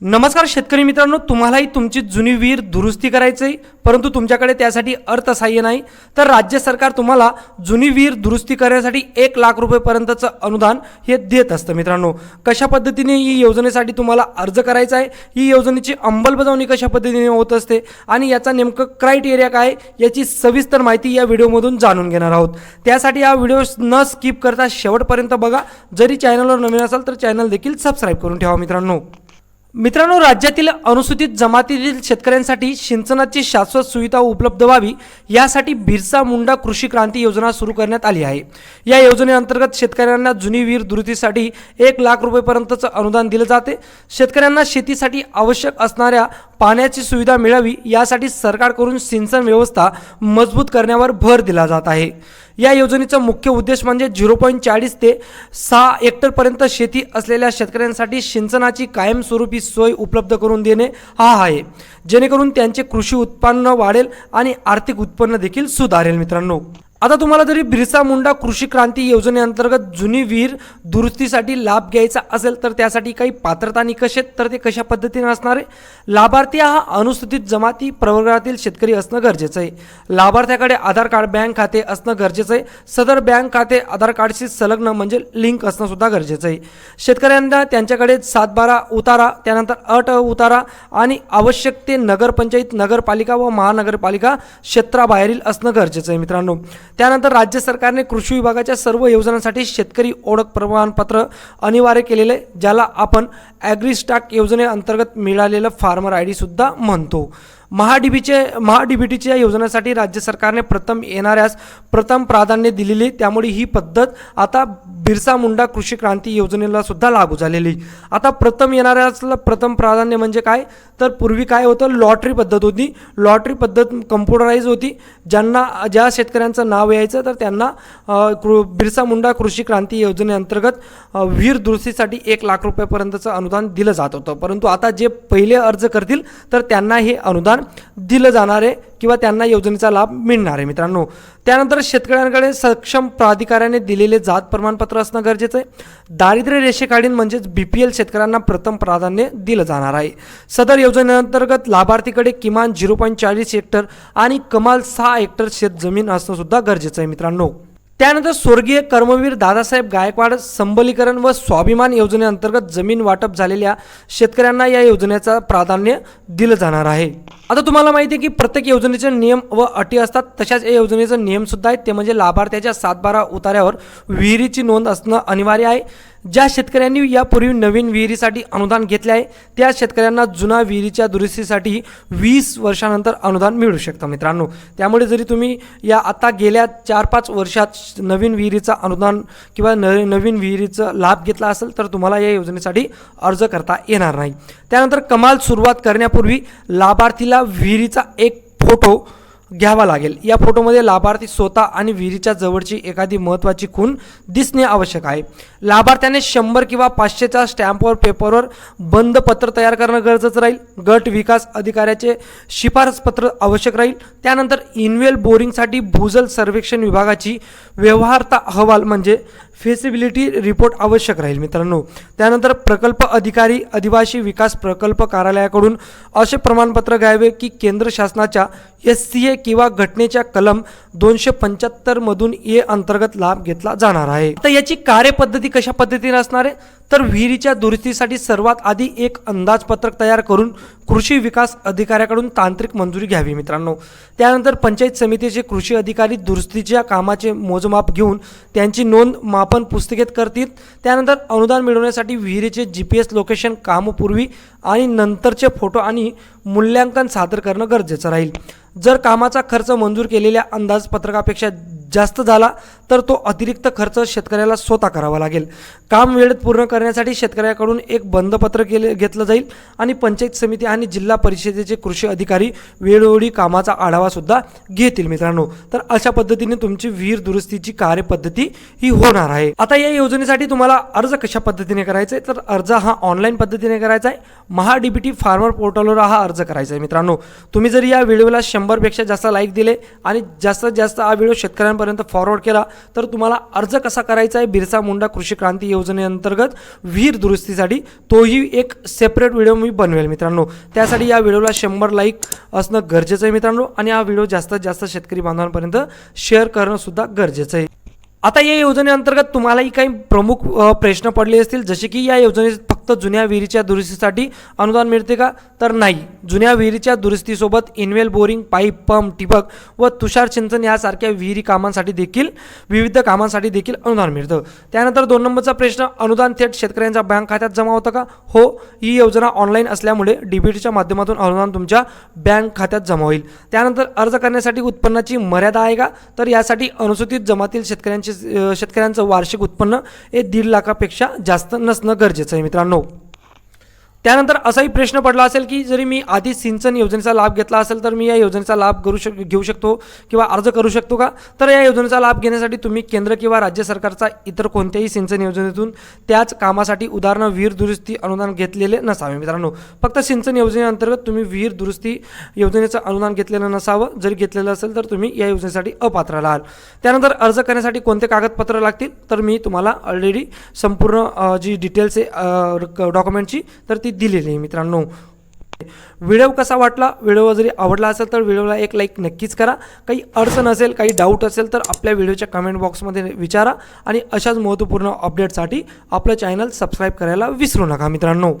नमस्कार शेतकरी मित्रांनो तुम्हालाही तुमची जुनी विहीर दुरुस्ती करायची आहे परंतु तुमच्याकडे त्यासाठी अर्थसहाय्य नाही. तर राज्य सरकार तुम्हाला जुनी विहीर दुरुस्ती करण्यासाठी एक लाख रुपयेपर्यंतचं अनुदान हे देत असतं मित्रांनो. कशा पद्धतीने ही योजनेसाठी तुम्हाला अर्ज करायचा आहे? ही योजनेची अंमलबजावणी कशा पद्धतीने होत असते? आणि याचा नेमकं क्रायटेरिया काय याची सविस्तर माहिती या व्हिडिओमधून जाणून घेणार आहोत. त्यासाठी हा व्हिडिओ न स्किप करता शेवटपर्यंत बघा. जरी चॅनलवर नवीन असाल तर चॅनल देखील सबस्क्राईब करून ठेवा मित्रांनो. मित्रांनो राज्यातील अनुसूचित जमातीतील शेतकऱ्यांसाठी सिंचनाची शाश्वत सुविधा उपलब्ध व्हावी यासाठी बिरसा मुंडा कृषी क्रांती योजना सुरू करण्यात आली आहे. या योजनेअंतर्गत शेतकऱ्यांना जुनी वीर दुरुस्तीसाठी एक लाख रुपयेपर्यंतचं अनुदान दिलं जाते. शेतकऱ्यांना शेतीसाठी आवश्यक असणाऱ्या पाण्याची सुविधा मिळावी यासाठी सरकारकडून सिंचन व्यवस्था मजबूत करण्यावर भर दिला जात आहे. या योजनेचा मुख्य उद्देश म्हणजे झिरो पॉईंट चाळीस ते सहा हेक्टरपर्यंत शेती असलेल्या शेतकऱ्यांसाठी सिंचनाची कायमस्वरूपी सोय उपलब्ध करून देणे हा आहे. जेणेकरून त्यांचे कृषी उत्पन्न वाढेल आणि आर्थिक उत्पन्न देखील सुधारेल मित्रांनो. आता तुम्हाला जरी बिरसा मुंडा कृषी क्रांती योजनेअंतर्गत जुनी विहीर दुरुस्तीसाठी लाभ घ्यायचा असेल तर त्यासाठी काही पात्रता निकष आहेत तर ते कशा पद्धतीने असणार आहे? लाभार्थी हा अनुसूचित जमाती प्रवर्गातील शेतकरी असणं गरजेचं आहे. लाभार्थ्याकडे आधार कार्ड बँक खाते असणं गरजेचं आहे. सदर बँक खाते आधार कार्डशी संलग्न म्हणजे लिंक असणं सुद्धा गरजेचं आहे. शेतकऱ्यांना त्यांच्याकडे सात बारा उतारा त्यानंतर अट उतारा आणि आवश्यक ते नगरपंचायत नगरपालिका व महानगरपालिका क्षेत्राबाहेरील असणं गरजेचं आहे मित्रांनो. त्यानंतर राज्य सरकारने कृषी विभागाच्या सर्व योजनांसाठी शेतकरी ओळख प्रमाणपत्र अनिवार्य केलेलं आहे ज्याला आपण ॲग्रिस्टाक योजनेअंतर्गत मिळालेलं फार्मर आय डीसुद्धा म्हणतो. महाडीबीचे महाडीबीटीच्या योजनेसाठी राज्य सरकारने प्रथम येणाऱ्यास प्रथम प्राधान्य दिलेली त्यामुळे ही पद्धत आता बिरसा मुंडा कृषी क्रांती योजनेला सुद्धा लागू झालेली. आता प्रथम येणाऱ्यासला प्रथम प्राधान्य म्हणजे काय? तर पूर्वी काय होतं? लॉटरी पद्धत होती. लॉटरी पद्धत कम्प्युटराईज होती. ज्यांना ज्या शेतकऱ्यांचं नाव यायचं तर त्यांना कृ बिरसा मुंडा कृषी क्रांती योजनेअंतर्गत वीर दुरुस्तीसाठी एक लाख रुपयापर्यंतचं अनुदान दिलं जात होतं. परंतु आता जे पहिले अर्ज करतील तर त्यांना हे अनुदान दिलं जाणार आहे किंवा त्यांना योजनेचा लाभ मिळणार आहे मित्रांनो. त्यानंतर शेतकऱ्यांकडे सक्षम प्राधिकाऱ्याने दिलेले जात प्रमाणपत्र असणं गरजेचं आहे. दारिद्र्य रेषेखालील म्हणजेच बी पी एल शेतकऱ्यांना प्रथम प्राधान्य दिलं जाणार आहे. सदर योजनेअंतर्गत लाभार्थीकडे किमान झिरो पॉईंट चाळीस हेक्टर आणि कमाल सहा हेक्टर शेतजमीन असणं सुद्धा गरजेचं आहे मित्रांनो. त्यानंतर स्वर्गीय कर्मवीर दादासाहेब गायकवाड संबलीकरण व स्वाभिमान योजनेअंतर्गत जमीन वाटप झालेल्या शेतकऱ्यांना या योजनेचा प्राधान्य दिलं जाणार आहे. आता तुम्हाला माहिती आहे की प्रत्येक योजनेचे नियम व अटी असतात. तशाच या योजनेचे नियमसुद्धा आहेत. ते म्हणजे लाभार्थ्याच्या सातबारा उतार्यावर विहिरीची नोंद असणं अनिवार्य आहे. ज्या शेतकऱ्यांनी यापूर्वी नवीन विहिरीसाठी अनुदान घेतले आहे त्या शेतकऱ्यांना जुना विहिरीच्या दुरुस्तीसाठी वीस वर्षानंतर अनुदान मिळू शकतं मित्रांनो. त्यामुळे जरी तुम्ही या आता गेल्या चार पाच वर्षात नवीन विहिरीचा अनुदान किंवा न नवीन विहिरीचा लाभ घेतला असेल तर तुम्हाला या योजनेसाठी अर्ज करता येणार नाही. त्यानंतर कमाल सुरुवात करण्यापूर्वी लाभार्थीला विहिरीचा एक फोटो घ्यावा लागेल. या फोटोमध्ये लाभार्थी स्वतः आणि विहिरीच्या जवळची एखादी महत्त्वाची खूण दिसणे आवश्यक आहे. लाभार्थ्याने शंभर किंवा पाचशेच्या स्टॅम्पवर पेपरवर बंद पत्र तयार करणं गरजेचं राहील. गट विकास अधिकाऱ्याचे शिफारसपत्र आवश्यक राहील. त्यानंतर इनवेल बोरिंगसाठी भूजल सर्वेक्षण विभागाची व्यवहारता अहवाल म्हणजे फेसिबिलिटी रिपोर्ट आवश्यक राहील मित्रांनो. त्यानंतर प्रकल्प अधिकारी आदिवासी विकास प्रकल्प कार्यालयाकडून असे प्रमाणपत्र घ्यावे की केंद्र शासनाच्या एस सी ए किंवा घटनेच्या कलम दोनशे पंच्याहत्तरमधून ए अंतर्गत लाभ घेतला जाणार आहे. तर याची कार्यपद्धती कशा पद्धतीने असणार आहे? तर विहिरीच्या दुरुस्तीसाठी सर्वात आधी एक अंदाजपत्रक तयार करून कृषी विकास अधिकाऱ्याकडून तांत्रिक मंजुरी घ्यावी मित्रांनो. त्यानंतर पंचायत समितीचे कृषी अधिकारी दुरुस्तीच्या कामाचे मोजमाप घेऊन त्यांची नोंद मापन पुस्तिकेत करतील. त्यानंतर अनुदान मिळवण्यासाठी विहिरीचे जी पी एस लोकेशन कामपूर्वी आणि नंतरचे फोटो आणि मूल्यांकन सादर करणं गरजेचं राहील. जर कामाचा खर्च मंजूर केलेल्या अंदाजपत्रकापेक्षा जास्त झाला तर तो अतिरिक्त खर्च शेतकऱ्याला स्वतः करावा लागेल. काम वेळेत पूर्ण करण्यासाठी शेतकऱ्याकडून एक बंदपत्र केले घेतलं जाईल आणि पंचायत समिती आणि जिल्हा परिषदेचे कृषी अधिकारी वेळोवेळी कामाचा आढावासुद्धा घेतील मित्रांनो. तर अशा पद्धतीने तुमची विहीर दुरुस्तीची कार्यपद्धती ही होणार आहे. आता या योजनेसाठी तुम्हाला अर्ज कशा पद्धतीने करायचा? आहे तर अर्ज हा ऑनलाईन पद्धतीने करायचा आहे. महाडीबीटी फार्मर पोर्टलवर हा अर्ज अर्ज करायचा आहे मित्रांनो. तुम्ही जर या व्हिडिओला शंभरपेक्षा जास्त लाईक दिले आणि जास्तीत जास्त हा व्हिडिओ शेतकऱ्यांपर्यंत फॉरवर्ड केला तर तुम्हाला अर्ज कसा करायचा आहे? बिरसा मुंडा कृषी क्रांती योजनेअंतर्गत विहीर दुरुस्तीसाठी तोही एक सेपरेट व्हिडिओ मी बनवेल मित्रांनो. त्यासाठी या व्हिडिओला शंभर लाईक असणं गरजेचं आहे मित्रांनो आणि हा व्हिडिओ जास्तीत जास्त शेतकरी बांधवांपर्यंत शेअर करणं सुद्धा गरजेचं आहे. आता या योजनेअंतर्गत तुम्हालाही काही प्रमुख प्रश्न पडले असतील जसे की या योजनेत फक्त जुन्या विहिरीच्या दुरुस्तीसाठी अनुदान मिळते का? तर नाही. जुन्या विहिरीच्या दुरुस्तीसोबत इनवेल बोरिंग पाईप पंप टिबक व तुषार सिंचन यासारख्या विहिरी कामांसाठी देखील विविध कामांसाठी देखील अनुदान मिळतं. त्यानंतर दोन नंबरचा प्रश्न अनुदान थेट शेतकऱ्यांच्या बँक खात्यात जमा होतं का? हो ही योजना ऑनलाईन असल्यामुळे डीबीटीच्या माध्यमातून अनुदान तुमच्या बँक खात्यात जमा होईल. त्यानंतर अर्ज करण्यासाठी उत्पन्नाची मर्यादा आहे का? तर यासाठी अनुसूचित जमातील शेतकऱ्यांचे शेतकऱ्यांचं वार्षिक उत्पन्न हे दीड लाखापेक्षा जास्त नसणं गरजेचं आहे मित्रांनो. त्यानंतर असाही प्रश्न पडला असेल की जरी मी आधी सिंचन योजनेचा लाभ घेतला असेल तर मी या योजनेचा लाभ करू शक घेऊ शकतो किंवा अर्ज करू शकतो का? तर या योजनेचा लाभ घेण्यासाठी तुम्ही केंद्र किंवा राज्य सरकारचा इतर कोणत्याही सिंचन योजनेतून त्याच कामासाठी उदाहरणं विहीर दुरुस्ती अनुदान घेतलेले नसावे. मित्रांनो फक्त सिंचन योजनेअंतर्गत तुम्ही विहीर दुरुस्ती योजनेचं अनुदान घेतलेलं नसावं. जरी घेतलेलं असेल तर तुम्ही या योजनेसाठी अपात्र राहाल. त्यानंतर अर्ज करण्यासाठी कोणते कागदपत्र लागतील? तर मी तुम्हाला ऑलरेडी संपूर्ण जी डिटेल्स आहे डॉक्युमेंटची तर ती दिलेली आहे मित्रांनो. व्हिडिओ कसा वाटला? व्हिडिओ जरी आवडला असेल तर व्हिडिओला एक लाईक नक्कीच करा. काही अडचण असेल काही डाऊट असेल तर आपल्या व्हिडिओच्या कमेंट बॉक्समध्ये विचारा. आणि अशाच महत्त्वपूर्ण अपडेटसाठी आपलं चॅनल सबस्क्राईब करायला विसरू नका मित्रांनो.